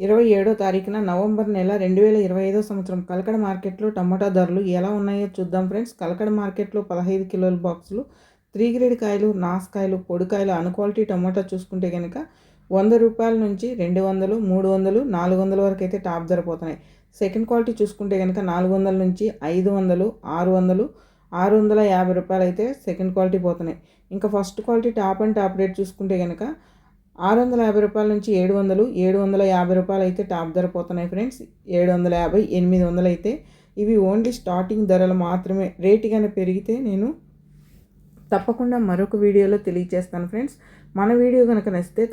ఇరవై ఏడో తారీఖున నవంబర్ నెల రెండు వేల ఇరవై ఐదో సంవత్సరం కలకడ మార్కెట్లో టమాటా ధరలు ఎలా ఉన్నాయో చూద్దాం ఫ్రెండ్స్. కలకడ మార్కెట్లో పదహైదు కిలోల బాక్సులు త్రీ గ్రేడ్ కాయలు నాసుకాయలు పొడికాయలు అన్ క్వాలిటీ టమాటా చూసుకుంటే కనుక వంద రూపాయల నుంచి రెండు వందలు మూడు వందలు నాలుగు వందల వరకు అయితే టాప్ ధర పోతున్నాయి. సెకండ్ క్వాలిటీ చూసుకుంటే కనుక నాలుగు వందల నుంచి ఐదు వందలు ఆరు వందలు ఆరు వందల యాభై రూపాయలు అయితే సెకండ్ క్వాలిటీ పోతున్నాయి. ఇంకా first quality top and top rate చూసుకుంటే కనుక ఆరు వందల యాభై రూపాయల నుంచి ఏడు వందలు ఏడు వందల యాభై రూపాయలు అయితే టాప్ ధర పోతున్నాయి ఫ్రెండ్స్. ఏడు వందల యాభై ఎనిమిది వందలు అయితే ఇవి ఓన్లీ స్టార్టింగ్ ధరలు మాత్రమే. రేటు కానీ పెరిగితే నేను తప్పకుండా మరొక వీడియోలో తెలియజేస్తాను ఫ్రెండ్స్. మన వీడియో కనుక నచ్చితే